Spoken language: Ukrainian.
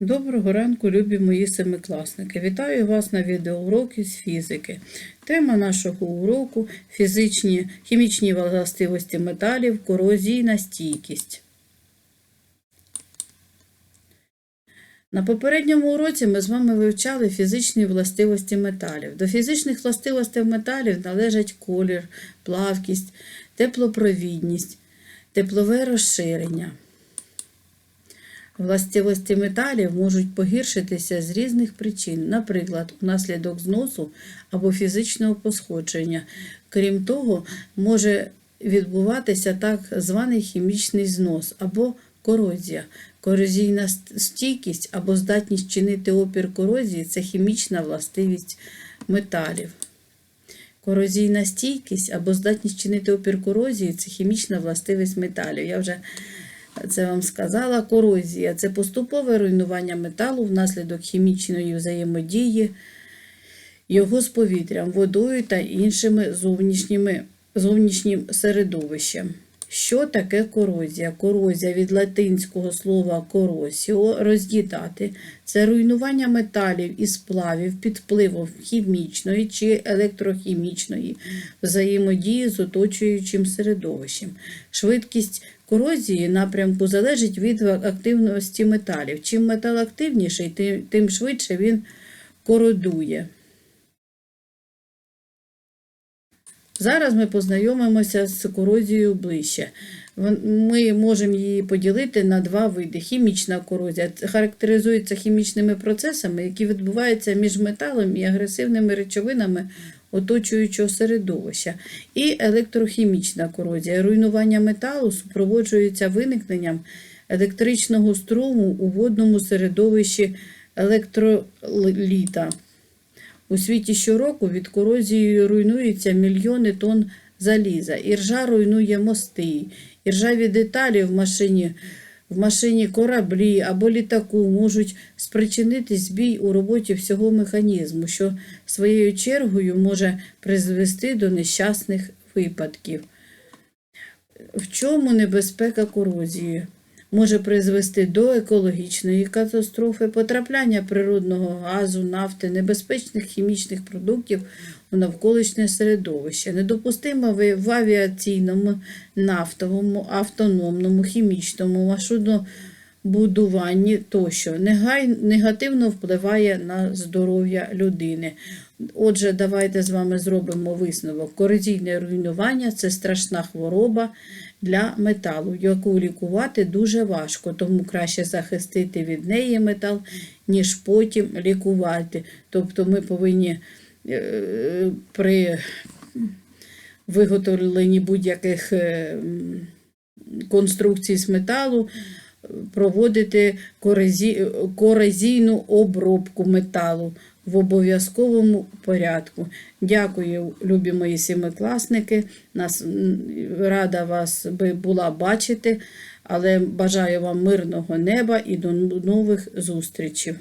Доброго ранку, любі мої семикласники. Вітаю вас на відеоуроки з фізики. Тема нашого уроку фізичні хімічні властивості металів, корозійна стійкість. На попередньому уроці ми з вами вивчали фізичні властивості металів. До фізичних властивостей металів належать колір, плавкість, теплопровідність, теплове розширення. Властивості металів можуть погіршитися з різних причин, наприклад, внаслідок зносу або фізичного посходження. Крім того, може відбуватися так званий хімічний знос або корозія. Корозійна стійкість або здатність чинити опір корозії це хімічна властивість металів. Корозійна стійкість або здатність чинити опір корозії це хімічна властивість металів. Я вже це вам сказала корозія. Це поступове руйнування металу внаслідок хімічної взаємодії його з повітрям, водою та іншими зовнішніми, зовнішнім середовищем. Що таке корозія? Корозія від латинського слова коросіо роз'їдати. Це руйнування металів і сплавів під впливом хімічної чи електрохімічної взаємодії з оточуючим середовищем. Швидкість корозії напрямку залежить від активності металів. Чим метал активніший, тим, швидше він кородує. Зараз ми познайомимося з корозією ближче. Ми можемо її поділити на два види. Хімічна корозія характеризується хімічними процесами, які відбуваються між металом і агресивними речовинами оточуючого середовища. І електрохімічна корозія. Руйнування металу супроводжується виникненням електричного струму у водному середовищі електроліта. У світі щороку від корозії руйнуються мільйони тонн заліза. Іржа руйнує мости, іржаві деталі в машині, в машині кораблі або літаку можуть спричинити збій у роботі всього механізму, що своєю чергою може призвести до нещасних випадків. В чому небезпека корозії? Може призвести до екологічної катастрофи, потрапляння природного газу, нафти, небезпечних хімічних продуктів у навколишнє середовище, недопустимо в авіаційному, нафтовому, автономному, хімічному, машинобудуванні тощо негативно впливає на здоров'я людини. Отже, давайте з вами зробимо висновок. Корозійне руйнування це страшна хвороба для металу, яку лікувати дуже важко, тому краще захистити від неї метал, ніж потім лікувати. Тобто ми повинні е, при виготовленні будь-яких е, конструкцій з металу проводити корозійну обробку металу в обов'язковому порядку. Дякую, любі мої сімикласники. Нас рада вас би була бачити, але бажаю вам мирного неба і до нових зустрічей.